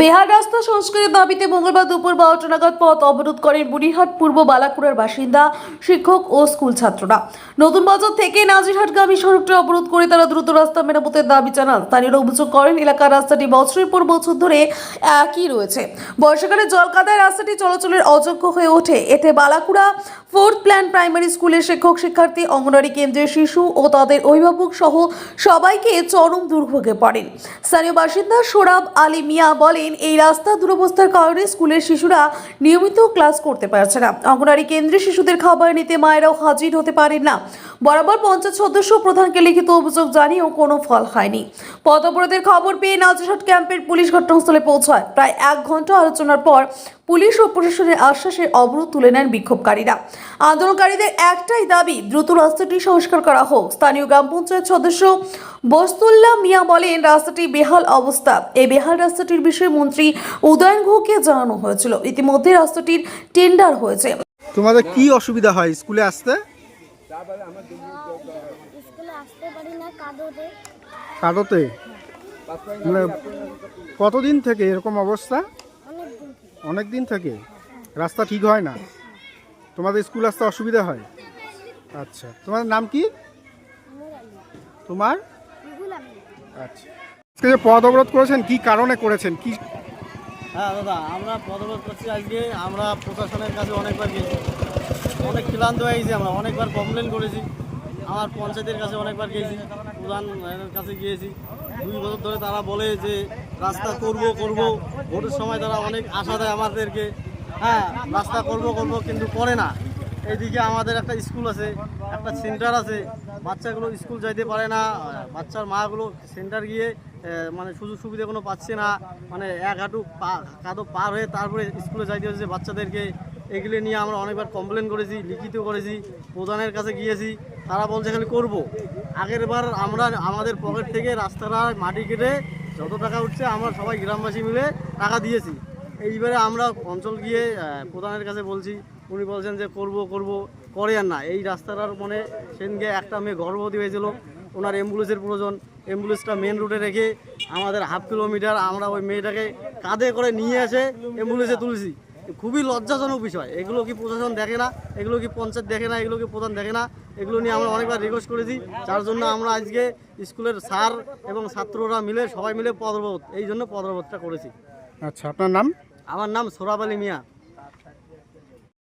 বেহার রাস্তা সংস্কারের দাবিতে মঙ্গলবার দুপুর বারোটা নাগাদ পথ অবরোধ করেন বুড়িহাট পূর্ব বালাকুড়ার বাসিন্দা, শিক্ষক ও স্কুল ছাত্ররা। নতুন বাজার থেকে নাজিরহাটগামী সড়কটি অবরোধ করে তারা দ্রুত রাস্তা মেরামতের দাবি জানান। স্থানীয়রা অভিযোগ করেন, এলাকার রাস্তাটি বছরের পর বছর ধরে একই রয়েছে। বর্ষাকালে জল কাদায় রাস্তাটি চলাচলের অযোগ্য হয়ে ওঠে। এতে বালাকুড়া ফোর্থ প্ল্যান প্রাইমারি স্কুলের শিক্ষক, শিক্ষার্থী, অঙ্গনওয়াড়ি কেন্দ্রের শিশু ও তাদের অভিভাবক সহ সবাইকে চরম দুর্ভোগে পড়েন। স্থানীয় বাসিন্দা সোরাব আলী মিয়া বলেন এই রাস্তা দুরবস্থার কারণে স্কুলের শিশুরা নিয়মিত ক্লাস করতে পারছে না। অঙ্গনারী কেন্দ্রে শিশুদের খাবার নিতে মায়েরাও হাজির হতে পারেন না। বরাবর পঞ্চায়েত সদস্য প্রধানকে লিখিত অভিযোগ জানিয়েও কোনো ফল হয়নি পথ অবরোধের খবর পেয়ে নাজিরহাট ক্যাম্পের পুলিশ ঘটনাস্থলে পৌঁছায়। প্রায় এক ঘণ্টা আলোচনার পর পুলিশ ও প্রশাসনের আশ্বাসের অবরোধ তুলে নেন বিক্ষোভকারীরা। আন্দোলনকারীদের একটাই দাবি দ্রুত রাস্তাটি সংস্কার করা হোক। স্থানীয় গ্রাম পঞ্চায়েত সদস্য বস্তুল্লাহ মিয়া বলেন রাস্তাটি বেহাল অবস্থা। এই বেহাল রাস্তাটির বিষয়ে মন্ত্রী উদয়ন ঘোকে জানানো হয়েছিল। ইতিমধ্যে রাস্তাটির টেন্ডার হয়েছে। তোমাদের কি অসুবিধা হয় স্কুলে আসতে? স্কুলে আসতে পারি না কাদোতে? মানে কতদিন থেকে এরকম অবস্থা? অনেক দিন থেকে রাস্তা ঠিক হয় না। তোমাদের স্কুল আসতে অসুবিধা হয়? আচ্ছা তোমার নাম কি? তোমার? আচ্ছা। আজকে যে পদ অবরোধ করেছেন কি কারণে করেছেন? কি হ্যাঁ দাদা আমরা পদ অবরোধ করছি আজকে। আমরা প্রশাসনের কাছে অনেকবার গেছি। অনেক ক্লান্ত হয়ে গেছি আমরা অনেকবার কমপ্লেন করেছি। আমার পঞ্চায়েতের কাছে অনেকবার গিয়েছি প্রধানের কাছে গিয়েছি। দুই বছর ধরে তারা বলে যে রাস্তা করব করব। ভোটের সময় তারা অনেক আশা দেয় আমাদেরকে। হ্যাঁ রাস্তা করব করব, কিন্তু করে না। এইদিকে আমাদের একটা স্কুল আছে, একটা সেন্টার আছে। বাচ্চাগুলো স্কুল যাইতে পারে না। বাচ্চার মাগুলো সেন্টার গিয়ে মানে সুযোগ সুবিধা কোনো পাচ্ছে না। মানে এক হাঁটু পা কাদো পার হয়ে তারপরে স্কুলে যাইতে হচ্ছে বাচ্চাদেরকে। এগুলো নিয়ে আমরা অনেকবার কমপ্লেন করেছি, লিখিত করেছি, প্রধানের কাছে গিয়েছি। তারা বলছে খালি করব। আগের বার আমরা আমাদের পকেট থেকে রাস্তাটা মাটি কেটে যত টাকা উঠছে, আমরা সবাই গ্রামবাসী মিলে টাকা দিয়েছি। এইবারে আমরা অঞ্চল গিয়ে প্রধানের কাছে বলছি, উনি বলছেন যে করব করব, করে আর না। এই রাস্তাটার মনে সেদিনকে একটা মেয়ে গর্ভবতী হয়েছিল, ওনার অ্যাম্বুলেন্সের প্রয়োজন। অ্যাম্বুলেন্সটা মেন রুটে রেখে আমাদের হাফ কিলোমিটার আমরা ওই মেয়েটাকে কাঁধে করে নিয়ে এসে অ্যাম্বুলেন্সে তুলছি। খুবই লজ্জাজনক বিষয়। এগুলো কি প্রশাসন দেখে না? এগুলো কি পঞ্চায়েত দেখে না? এগুলো কি প্রধান দেখে না? এগুলো নিয়ে আমরা অনেকবার রিকোয়েস্ট করেছি। যার জন্য আমরা আজকে স্কুলের স্যার এবং ছাত্ররা মিলে সবাই মিলে পদরবোধ এই জন্য পদরবোধটা করেছি। আচ্ছা আপনার নাম? আমার নাম সোরাব আলী মিয়া।